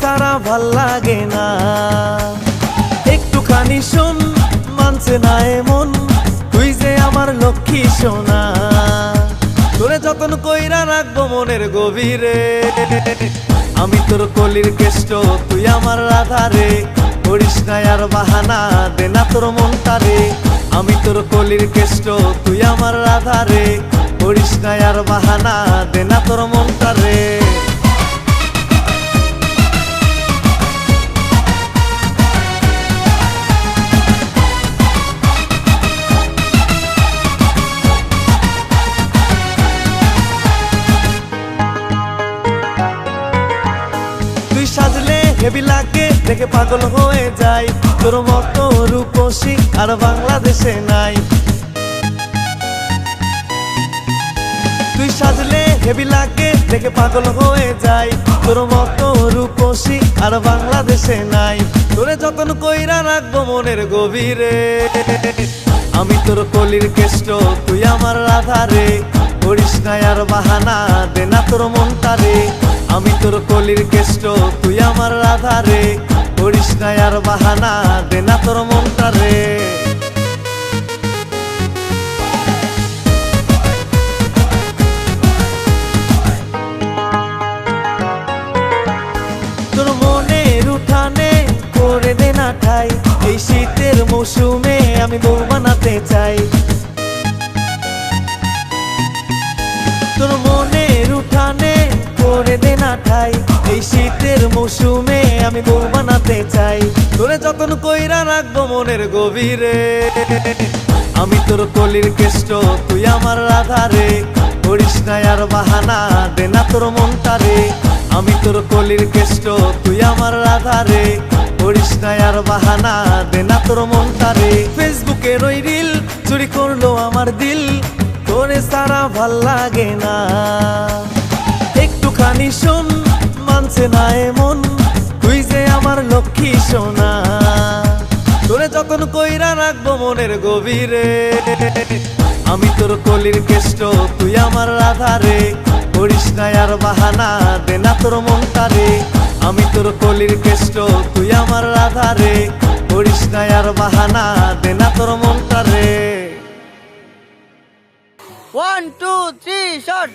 সারা ভালো লাগে না। একটুখানি শোন, মানছে না এমন, তুই যে আমার লক্ষ্মী সোনা। তোরে যতন কইরা রাখব মনের গভীরে, আমি তোর কলির কেষ্ট, তুই আমার রাধারে করিস না আর বাহানা, দে না তোর মনটারে। আমি তোর কলির কেষ্ট, তুই আমার রাধারে করিস না আর বাহানা, দে না তোর মনটারে। হেভি লাগে, দেখে পাগল হয়ে যায় তোর মতো রূপসী আর বাংলাদেশে নাই। তুই সাজলে হেভি লাগে, দেখে পাগল হয়ে যায় তোর মতো রূপসী আর বাংলাদেশে নাই। তোরে যতন কইরা রাখব মনের গভীরে। আমি তোর কলির কেষ্ট, তুই আমার রাধারে করিস না আর বাহানা, দে না তোর মনটারে। আমি তোর কলির কেষ্ট, তুই আমার রাধারে করিস না আর বাহানা, দে না তোর মনটারে তোর মনের উঠানে করে না এই শীতের মৌসুমে আমি বউ বানাতে চাই। আমি বউ বানাতে চাই। তোরে যতন কইরা রাখব মনের গভীরে। আমি তোর কলির কেষ্ট, তুই আমার রাধারে করিস না আর বাহানা, দে না তোর মনটারে। আমি তোর কলির কেষ্ট, তুই আমার রাধারে করিস না আর বাহানা, দে না তোর মনটারে। ফেসবুকের ওই রিল, চুরি করল আমার দিল। তোরে সারা ভালো লাগে না। একটুখানি শোন, মানছে না এমন লক্ষ্মী সোনা। তোরে যতন কইরা রাখব মনের গভীরে। আমি তোর কলির কেষ্ট, তুই আমার রাধারে করিস না আর বাহানা, দে না তোর মনটারে। আমি তোর কলির কেষ্ট, তুই আমার রাধারে করিস না আর বাহানা, দে না তোর মনটারে। One two three shot